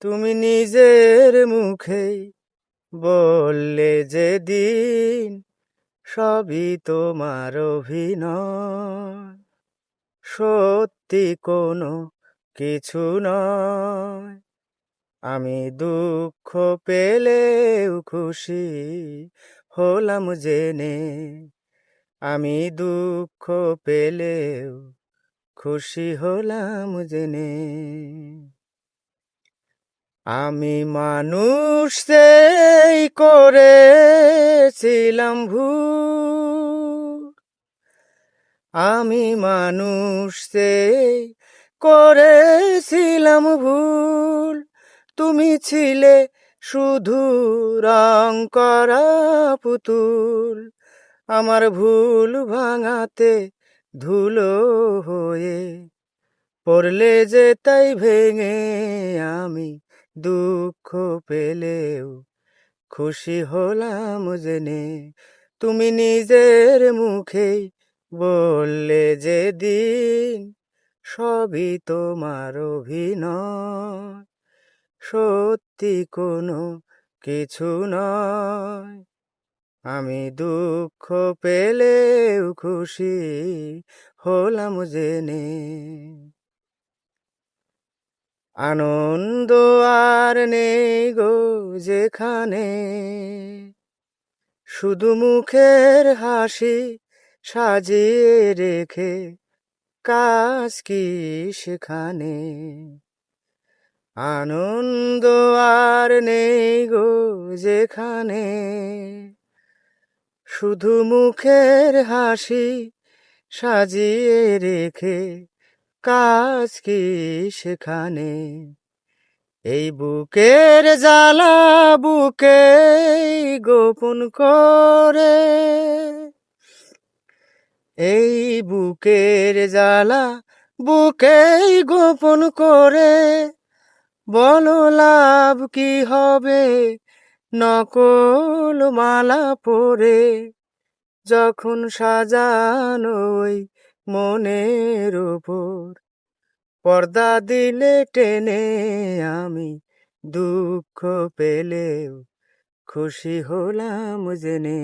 তুমি নিজের মুখেই বললে যে দিন সবই তোমার অভিনয়। সত্যি কোনো কিছু নয়। আমি দুঃখ পেলেও খুশি হলাম জেনে। আমি দুঃখ পেলেও খুশি হলাম জেনে। আমি মানুষ সেই করেছিলাম ভুল। আমি মানুষ সেই করেছিলাম ভুল। তুমি ছিলে শুধু রং করা পুতুল। আমার ভুল ভাঙাতে ধুলো হয়ে পড়লে যে তাই ভেঙে আমি দুঃখ পেলেও খুশি হলাম জেনে। তুমি নিজের মুখেই বললে যে দিন সবই তোমার অভিনয়। সত্যি কোনো কিছু নয়। আমি দুঃখ পেলেও খুশি হলাম জেনে। আনন্দ আর নেই গো যেখানে। শুধু মুখের হাসি সাজিয়ে রেখে কাজ কি সেখানে? আনন্দ আর নেই গো যেখানে। শুধু মুখের হাসি সাজিয়ে রেখে কাজ কি সেখানে? এই বুকের জ্বালা বুকে গোপন করে। এই বুকের জ্বালা বুকেই গোপন করে। বলো লাভ কি হবে? নকল মালা পরে যখন সাজানো ওই মনের ওপর পর্দা দিলে টেনে আমি দুঃখ পেলেও খুশি হলাম জেনে।